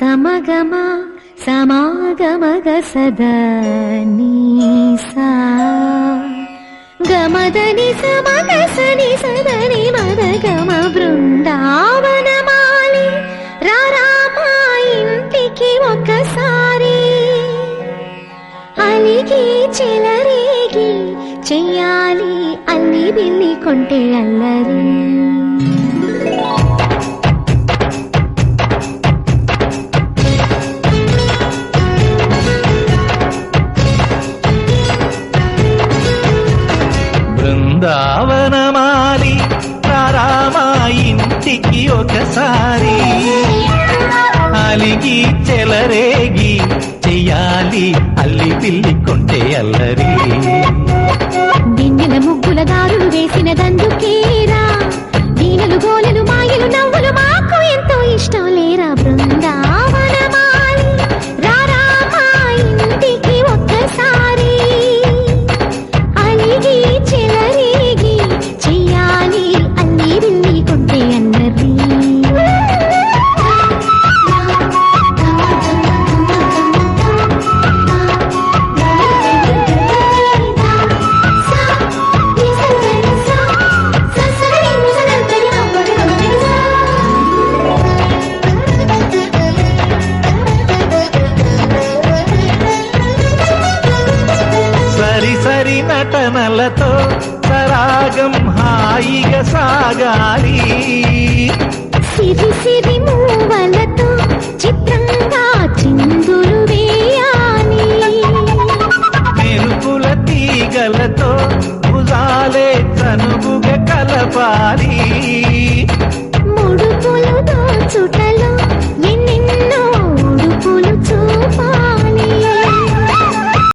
సమగమ సమాగమగ సదా నీసా. గమదని సమగ సని సదని మద గమ బృందావనమాలి రారామా ఇంటికి ఒకసారి అలిగి చెలరేగి చెయ్యాలి అల్లి బిల్లి కొంటే అల్లరి. బృందావనమాలి రారామా ఇంటికి ఒకసారి. అలిగి చెలరేగి చెయ్యాలి అల్లి పిల్లి కొంటే అల్లరి. దిన్నెల ముగ్గుల దారులు వేసిన దందుకేరా దీనలు గోలెలు మాయలు నవ్వులు మాకు ఎంతో ఇష్టం లేరా బృందావనమాలి రారా ఇంటికి ఒక్కసారి. అలిగి వారి నటనలతో సరాగం హాయిగా సాగాలి.